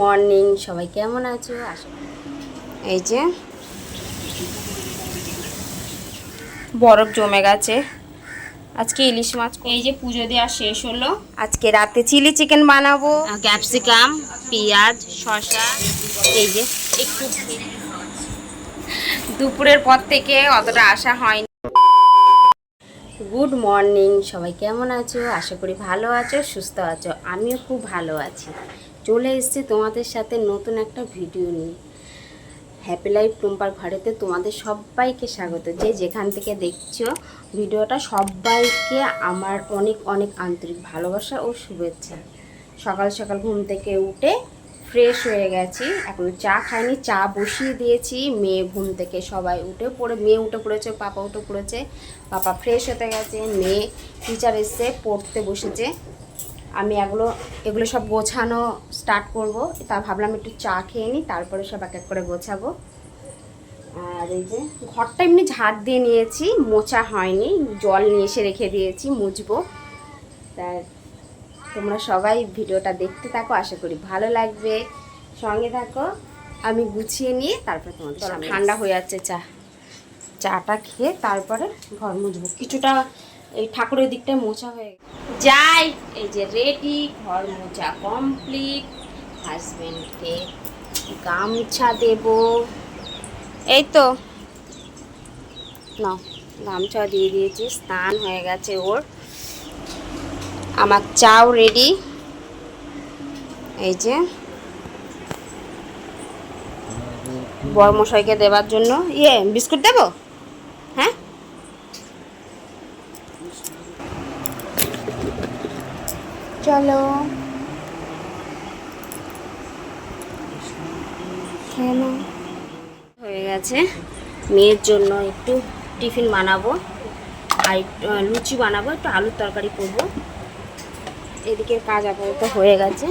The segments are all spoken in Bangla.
মর্নিং সবাই কেমন আছো? আশা এই যে। বরফ জমে গেছে। আজকে ইলিশ মাছ এই যে পুজো দেওয়া শেষ হলো। আজকে রাতে চিলি চিকেন বানাবো। ক্যাপসিকাম পেঁয়াজ শসা এই যে। একটু দুপুরের পর থেকে অতটা আশা হয়নি। গুড মর্নিং সবাই কেমন আছো? আশা করি ভালো আছো সুস্থ আছো। আমিও খুব ভালো আছি। চলে এসেছি তোমাদের সাথে নতুন একটা ভিডিও নিয়ে। হ্যাপি লাইফ টুম্পার ঘরেতে তোমাদের সবাইকে স্বাগত। যে যেখান থেকে দেখছ, ভিডিওটা সবাইকে আমার অনেক অনেক আন্তরিক ভালোবাসা ও শুভেচ্ছা। সকাল সকাল ঘুম থেকে উঠে ফ্রেশ হয়ে গেছি। এখনও চা খাইনি, চা বসিয়ে দিয়েছি। মেয়ে ঘুম থেকে সবাই উঠে পড়ে, মেয়ে উঠে পড়েছে, পাপা উঠে পড়েছে, পাপা ফ্রেশ হতে গেছে, মেয়ে টিচার এসে পড়তে বসেছে। আমি এগুলো এগুলো সব গোছানো স্টার্ট করব। তা ভাবলাম একটু চা খেয়ে নিই তারপরে সব এক এক করে গোছাবো। আর এই যে ঘরটা এমনি ঝাড় দিয়ে নিয়েছি মোচা হয়নি জল নিয়ে এসে রেখে দিয়েছি মুছবো। তা তোমরা সবাই ভিডিওটা দেখতে থাকো আশা করি ভালো লাগবে। সঙ্গে থাকো আমি গুছিয়ে নিয়ে তারপরে তোমাদের ঠান্ডা হয়ে যাচ্ছে চা। চাটা খেয়ে তারপরে ঘর মুছবো। কিছুটা এই ঠাকুরের দিকটায় মোছা হয়ে। যাই, এই যে রেডি ঘর মোছা কমপ্লিট হাজবেন্ডকে গামছা দেব। এই তো। না গামছা দিয়ে দিয়েছি, স্নান হয়ে গেছে ওর। আমার চাও রেডি এই যে। বড় মশাইকে দেওয়ার জন্য। ইয়ে বিস্কুট দেবো? হ্যাঁ? চলো। হয়ে গেছে। মেয়ের জন্য একটু টিফিন বানাবো। আর লুচি বানাবো, একটু আলুর তরকারি করব। এদিকে কাজ আপাতত হয়ে গেছে।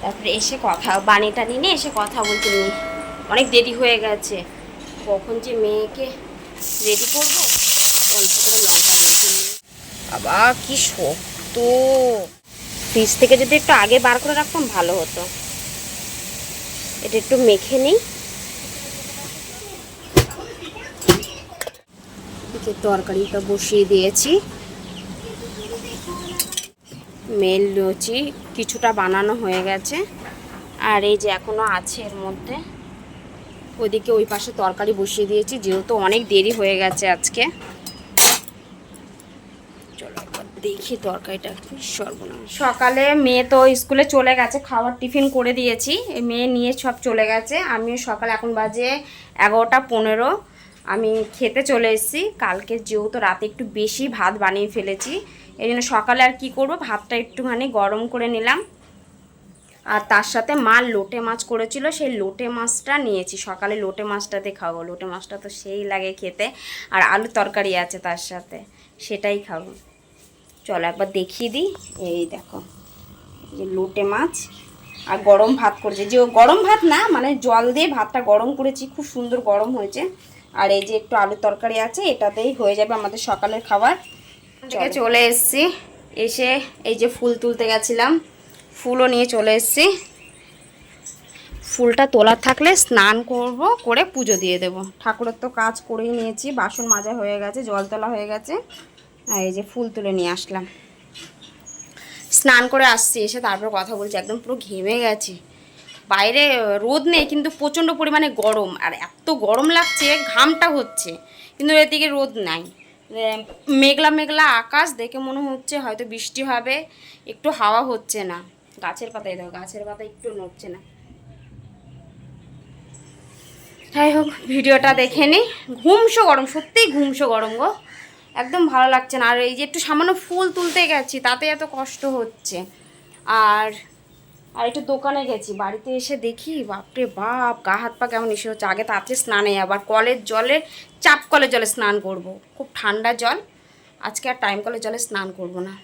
তারপরে এসে কথা বানি টানি নিয়ে এসে কথা বলতে নিয়ে অনেক দেরি হয়ে গেছে। কখন যে মেয়েকে রেডি করব অল্প করে লঙ্কা বলতে বাবা কি শক্ত। ফ্রিজ থেকে যদি একটু আগে বার করে রাখতাম, ভালো হতো। এটা একটু মেখে নিই। তরকারিটা বসিয়ে দিয়েছি। মেল লুচি কিছুটা বানানো হয়ে গেছে। আর এই যে এখনও আছে এর মধ্যে ওইদিকে ওই পাশে তরকারি বসিয়ে দিয়েছি, যেহেতু অনেক দেরি হয়ে গেছে আজকে। দেখি তরকারিটা সর্বনাশ। সকালে মেয়ে তো স্কুলে চলে গেছে খাবার টিফিন করে দিয়েছি। মেয়ে নিয়ে সব চলে গেছে। আমিও সকাল এখন বাজে এগারোটা পনেরো। আমি খেতে চলে এসেছি। কালকে যেহেতু রাতে একটু বেশি ভাত বানিয়ে ফেলেছি, এই জন্য সকালে আর কি করব? ভাতটা একটুখানি গরম করে নিলাম। আর তার সাথে মা লোটে মাছ করেছিল, সেই লোটে মাছটা নিয়েছি। সকালে লোটে মাছটাতে খাব। লোটে মাছটা তো সেই লাগে খেতে। আর আলু তরকারি আছে তার সাথে, সেটাই খাব। চলো একবার দেখিয়ে দিই। এই দেখো যে লোটে মাছ আর গরম ভাত করেছে। যে গরম ভাত না মানে জল দিয়ে ভাতটা গরম করেছি, খুব সুন্দর গরম হয়েছে। আর এই যে একটু আলু তরকারি আছে, এটাতেই হয়ে যাবে আমাদের সকালের খাবার। থেকে চলে এসেছি। এসে এই যে ফুল তুলতে গেছিলাম, ফুলও নিয়ে চলে এসেছি। ফুলটা তোলার থাকলে স্নান করব, করে পুজো দিয়ে দেব। ঠাকুরের তো কাজ করেই নিয়েছি, বাসন মাজা হয়ে গেছে, জল তোলা হয়ে গেছে। আর এই যে ফুল তুলে নিয়ে আসলাম। স্নান করে আসছি, এসে তারপর কথা বলছি, একদম পুরো ঘেমে গেছি। বাইরে রোদ নেই, কিন্তু প্রচণ্ড পরিমাণে গরম, আর এত গরম লাগছে, ঘামটা হচ্ছে, কিন্তু এদিকে রোদ নাই। মেঘলা মেঘলা আকাশ, দেখে মনে হচ্ছে হয়তো বৃষ্টি হবে, একটু হাওয়া হচ্ছে না। গাছের পাতায় দেখো, গাছের পাতা একটু নড়ছে না। যাই হোক, ভিডিওটা দেখে নি। ঘুমসো গরম, সত্যিই ঘুমসো গরম গো। একদম ভালো লাগছে না। আর এই যে একটু সামান্য ফুল তুলতে গেছি, তাতে এত কষ্ট হচ্ছে। আর আর একটু দোকানে গেছি, বাড়িতে এসে দেখি, বাপরে বাপ, গা হাত পা কেমন এসে হচ্ছে। আগে তাতে স্নানে আবার কলের জলে, চাপ কলের জলে স্নান করব। খুব ঠান্ডা জল, আজকে আর টাইম কলের জলে স্নান করব না।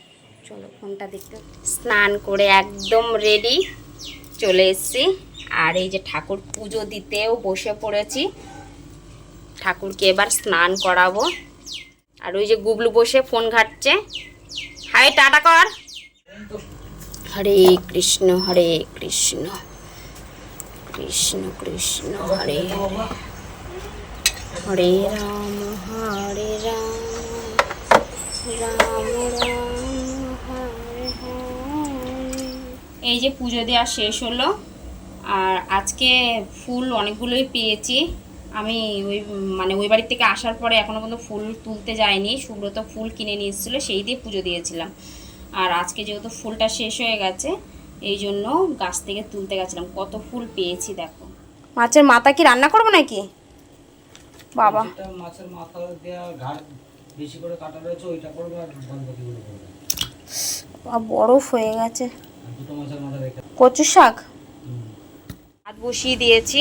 চলো ফোনটা দেখতে। স্নান করে একদম রেডি চলে এসেছি। আর এই যে ঠাকুর পুজো দিতেও বসে পড়েছি। ঠাকুরকে এবার স্নান করাবো। আর ওই যে গুবলু বসে ফোন ঘাটছে। হাই টাটা কর। হরে কৃষ্ণ হরে কৃষ্ণ কৃষ্ণ কৃষ্ণ, হরে হরে রাম হরে রাম রাম রাম এই যে পুজো দেওয়া শেষ হলো, আর আজকে ফুল অনেকগুলোই পেয়েছি। আমি ওই মানে ওই বাড়ি থেকে আসার পরে এখনও পর্যন্ত ফুল তুলতে যাইনি। সুব্রত ফুল কিনে নিয়ে এসেছিল সেই দিয়ে পুজো দিয়েছিলাম। আর আজকে যেহেতু ফুলটা শেষ হয়ে গেছে এই জন্য গাছ থেকে তুলতে গেছিলাম। কত ফুল পেয়েছি দেখো। মাছের মাথা কি রান্না করব নাকি? বাবা। মাছের মাথা দেওয়া ঘাট বেশি করে কাটা রয়েছে ওইটা করবে আর বাদবাকিগুলো করবে। বরফ হয়ে গেছে। কচু শাক? হুম। ভাত বসিয়ে দিয়েছি।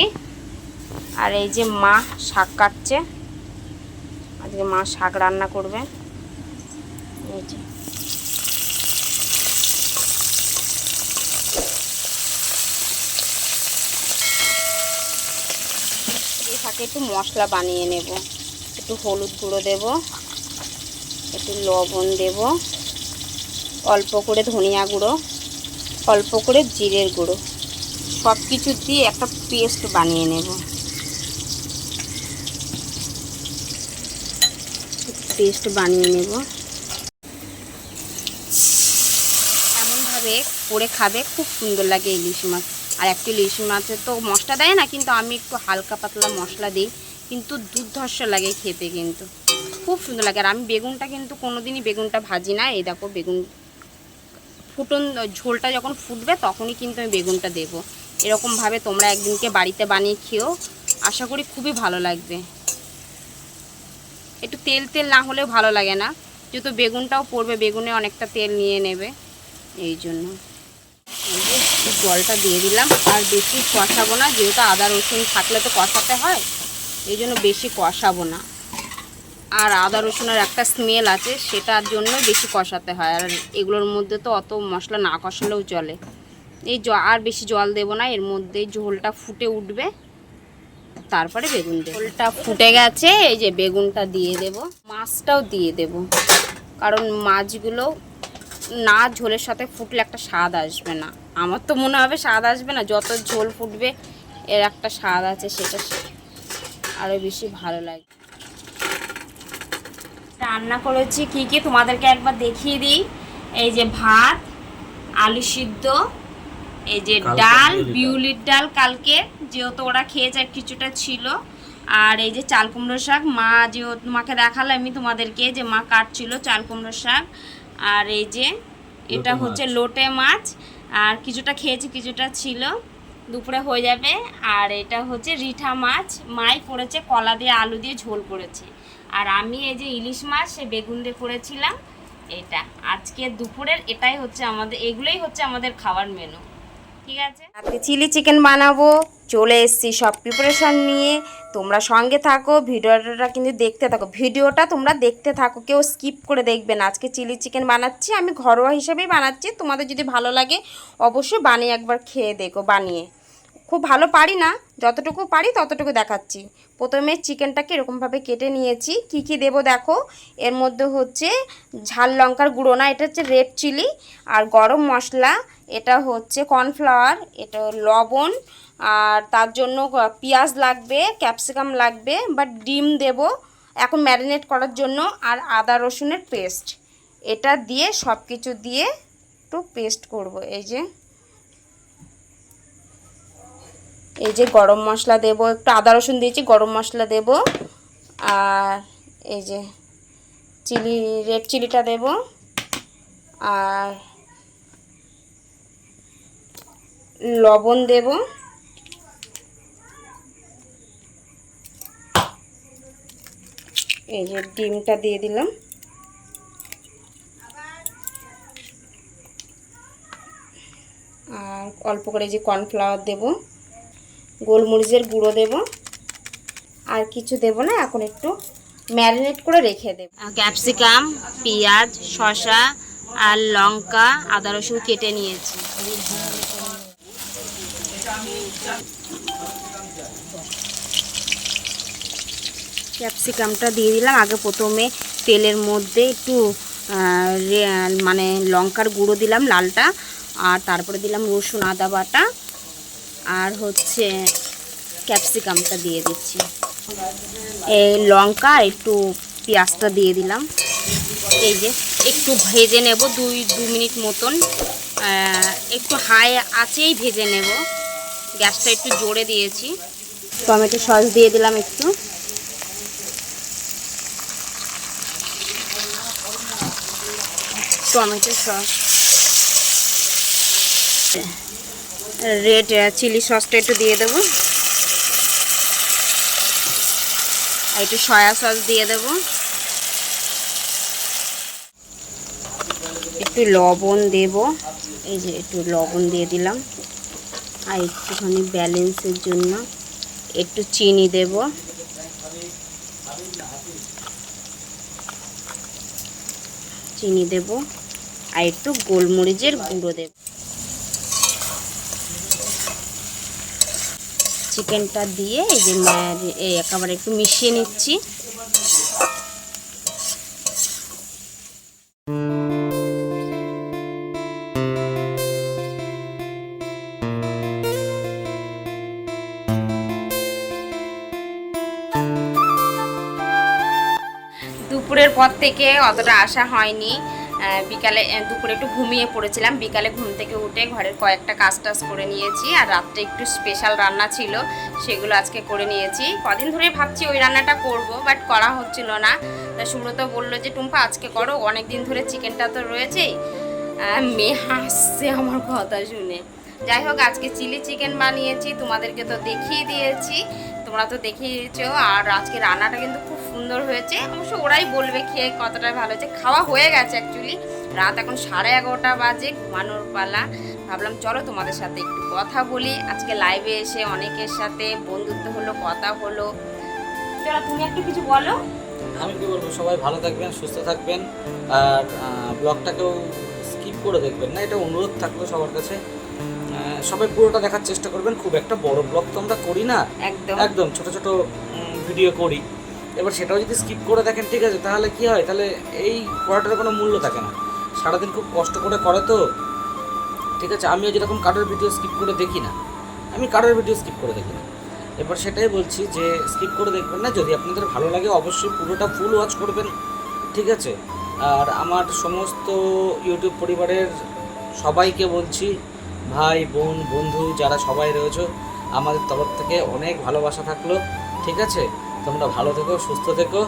আর এই যে মা শাক কাটছে। আজকে মা শাক রান্না করবে। এই যে। শাকে একটু মশলা বানিয়ে নেব। একটু হলুদ গুঁড়ো দেব। একটু লবণ দেব। অল্প করে ধনিয়া গুঁড়ো, অল্প করে জিরের গুঁড়ো। সব কিছু দিয়ে একটা পেস্ট বানিয়ে নেব। পেস্ট বানিয়ে নেব। এমনভাবে করে খাবে, খুব সুন্দর লাগে ইলিশ মাছ। আর একটু ইলিশ মাছে তো মশলা দেয় না, কিন্তু আমি একটু হালকা পাতলা মশলা দিই, কিন্তু দুর্ধর্ষ লাগে খেতে কিন্তু। খুব সুন্দর লাগে। আর আমি বেগুনটা কিন্তু কোনোদিনই বেগুনটা ভাজি না। এই দেখো বেগুন ফুটন, ঝোলটা যখন ফুটবে তখনই কিন্তু আমি বেগুনটা দেবো। এরকমভাবে তোমরা একদিনকে বাড়িতে বানিয়ে খেও আশা করি খুবই ভালো লাগবে। একটু তেল তেল না হলেও ভালো লাগে না। যেহেতু বেগুনটাও পড়বে, বেগুনে অনেকটা তেল নিয়ে নেবে। এই জন্য। জলটা দিয়ে দিলাম। আর বেশি কষাবো না, যেহেতু আদা, রসুন থাকলে তো কষাতে হয়, এই জন্য বেশি কষাবো না। আর আদা, রসুনের একটা স্মেল আছে, সেটার জন্য বেশি কষাতে হয়। আর এগুলোর মধ্যে তো অত মশলা না কষালেও চলে। এই আর বেশি জল দেব না, এর মধ্যে ঝোলটা ফুটে উঠবে। তারপরে বেগুন দেবো। ঝোলটা ফুটে গেছে, এই যে বেগুনটা দিয়ে দেব। মাছটাও দিয়ে দেব। কারণ মাছগুলো না ঝোলের সাথে ফুটলে একটা স্বাদ আসবে না। আমার তো মনে হবে স্বাদ আসবে না, যত ঝোল ফুটবে এর একটা স্বাদ আছে, সেটা আরও বেশি ভালো লাগে। রান্না করেছি কি কি তোমাদেরকে একবার দেখিয়ে দিই। এই যে ভাত, আলু সিদ্ধ এই যে ডাল বিউলির ডাল। কালকে যেহেতু ওরা খেয়েছে আর কিছুটা ছিল। আর এই যে চাল কুমড়ো শাক মা যেহেতু মাকে দেখালে আমি তোমাদেরকে যে মা কাটছিল চাল কুমড়ো শাক। আর এই যে এটা হচ্ছে লোটে মাছ। আর কিছুটা খেয়েছি কিছুটা ছিল। দুপুরে হয়ে যাবে। আর এটা হচ্ছে রিঠা মাছ। মাই করেছে কলা দিয়ে আলু দিয়ে ঝোল করেছে। আর আমি এই যে ইলিশ মাছ সে বেগুন দিয়ে করেছিলাম। এটা আজকে দুপুরের এটাই হচ্ছে আমাদের এগুলোই হচ্ছে আমাদের খাওয়ার মেনু ঠিক আছে? আজকে চিলি চিকেন বানাবো, চলে এসেছি সব প্রিপারেশান নিয়ে। তোমরা সঙ্গে থাকো, ভিডিওটা কিন্তু দেখতে থাকো। ভিডিওটা তোমরা দেখতে থাকো, কেউ স্কিপ করে দেখবে না। আজকে চিলি চিকেন বানাচ্ছি, আমি ঘরোয়া হিসেবেই বানাচ্ছি। তোমাদের যদি ভালো লাগে, অবশ্যই বানিয়ে একবার খেয়ে দেখো, বানিয়ে। খুব ভালো পারি না, যতটুকু পারি ততটুকু দেখাচ্ছি। প্রথমে চিকেনটাকে এরকমভাবে কেটে নিয়েছি। কি কি দেবো দেখো? এর মধ্যে হচ্ছে ঝাল লঙ্কার গুঁড়ো না, এটা হচ্ছে রেড চিলি আর গরম মশলা, এটা হচ্ছে কর্নফ্লাওয়ার, এটা লবণ আর তার জন্য পেঁয়াজ লাগবে, ক্যাপসিকাম লাগবে বা ডিম দেব এখন ম্যারিনেট করার জন্য আর আদা রসুনের পেস্ট। এটা দিয়ে সব কিছু দিয়ে একটু পেস্ট করব, এই যে। এই যে গরম মশলা দেব, একটু আদা রসুন দিয়েছি, গরম মশলা দেব। আর এই যে চিলি, রেড চিলিটা দেব। আর লবণ দেব। এই যে ডিমটা দিয়ে দিলাম। আর অল্প করে যে কর্নফ্লাওয়ার দেবো। গোলমরিচের গুঁড়ো দেব। আর কিছু দেব না এখন একটু ম্যারিনেট করে রেখে দেব। ক্যাপসিকাম পেঁয়াজ শসা আর লঙ্কা আদা রসুন কেটে নিয়েছি। ক্যাপসিকামটা দিয়ে দিলাম। আগে প্রথমে তেলের মধ্যে একটু মানে লঙ্কার গুঁড়ো দিলাম লালটা আর তারপরে দিলাম রসুন আদা বাটা। আর হচ্ছে ক্যাপসিকামটা দিয়ে দিচ্ছি। এই লঙ্কা একটু পেঁয়াজটা দিয়ে দিলাম। এই যে একটু ভেজে নেব দুই, দু মিনিট মতন। একটু হাই আঁচেই ভেজে নেব। গ্যাসটা একটু জোরে দিয়েছি। টমেটো সস দিয়ে দিলাম একটু। Tomato sauce. রেড চিলি সসটা একটু দিয়ে দেবো। আর একটু সয়া সস দিয়ে দেবো। একটু লবণ দেব। এই যে একটু লবণ দিয়ে দিলাম। আর একটুখানি ব্যালেন্সের জন্য একটু চিনি দেব। চিনি দেব। আর একটু গোলমরিচের গুঁড়ো দেব। চিকেনটা দিয়ে এই যে একেবারে একটু মিশিয়ে নিচ্ছি। দুপুরের পর থেকে অতটা আসা হয়নি। বিকালে দুপুরে একটু ঘুমিয়ে পড়েছিলাম। বিকালে ঘুম থেকে উঠে ঘরের কয়েকটা কাজ টাজ করে নিয়েছি, আর রাত্রে একটু স্পেশাল রান্না ছিল, সেগুলো আজকে করে নিয়েছি। কদিন ধরে ভাবছি ওই রান্নাটা করব বাট করা হচ্ছিল না। তা সুব্রত বলল যে, টুম্পা, আজকে করো অনেক দিন ধরে চিকেনটা তো রয়েছেই মেয়ে হাসছে আমার কথা শুনে। যাই হোক, আজকে চিলি চিকেন বানিয়েছি, তোমাদেরকে তো দেখিয়ে দিয়েছি, তোমরা তো দেখিয়েছো, আর আজকে রান্নাটা কিন্তু খুব সুন্দর হয়েছে। অবশ্য ওরাই বলবে খেয়ে কতটা ভালো হয়েছে। খাওয়া হয়ে গেছে অ্যাকচুয়ালি রাত এখন সাড়ে এগারোটা বাজে ঘুমানোর পালা। ভাবলাম চলো তোমাদের সাথে একটু কথা বলি। আজকে লাইভে এসে অনেকের সাথে বন্ধুত্ব হলো কথা হলো। চলো তুমি একটু কিছু বলো। আমি কি বলব? সবাই ভালো থাকবেন সুস্থ থাকবেন। আর ব্লগটাকেও স্কিপ করে দেখবেন না। এটা অনুরোধ থাকল সবার কাছে। সবাই পুরোটা দেখার চেষ্টা করবেন। খুব একটা বড় ব্লগ তো আমরা করি না। একদম। একদম ছোট ছোট ভিডিও করি। এবার সেটাও যদি স্কিপ করে দেখেন, ঠিক আছে, তাহলে কি হয়? তাহলে এই পড়াটার কোনো মূল্য থাকে না। সারাদিন খুব কষ্ট করে করে তো, ঠিক আছে, আমিও যেরকম কারোর ভিডিও স্কিপ করে দেখি না, আমি কারোর ভিডিও স্কিপ করে দেখি না। এবার সেটাই বলছি যে স্কিপ করে দেখবেন না, যদি আপনাদের ভালো লাগে, অবশ্যই পুরোটা ফুল ওয়াচ করবেন, ঠিক আছে? আর আমার সমস্ত ইউটিউব পরিবারের সবাইকে বলছি, ভাই, বোন, বন্ধু, যারা সবাই রয়েছে, আমাদের তরফ থেকে অনেক ভালোবাসা থাকল, ঠিক আছে? তোমরা ভালো থেকো সুস্থ থেকো।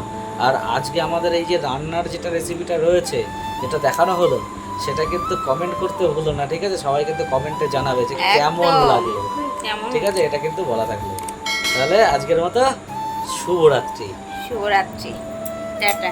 আর আজকে আমাদের এই যে রান্নার যেটা রেসিপিটা রয়েছে যেটা দেখানো হলো সেটা কিন্তু কমেন্ট করতে হলো না ঠিক আছে? সবাই কিন্তু কমেন্টে জানাবে যে কেমন। লাগল ঠিক আছে? এটা কিন্তু বলা থাকল। তাহলে আজকের মতো শুভরাত্রি। শুভরাত্রি। টাটা।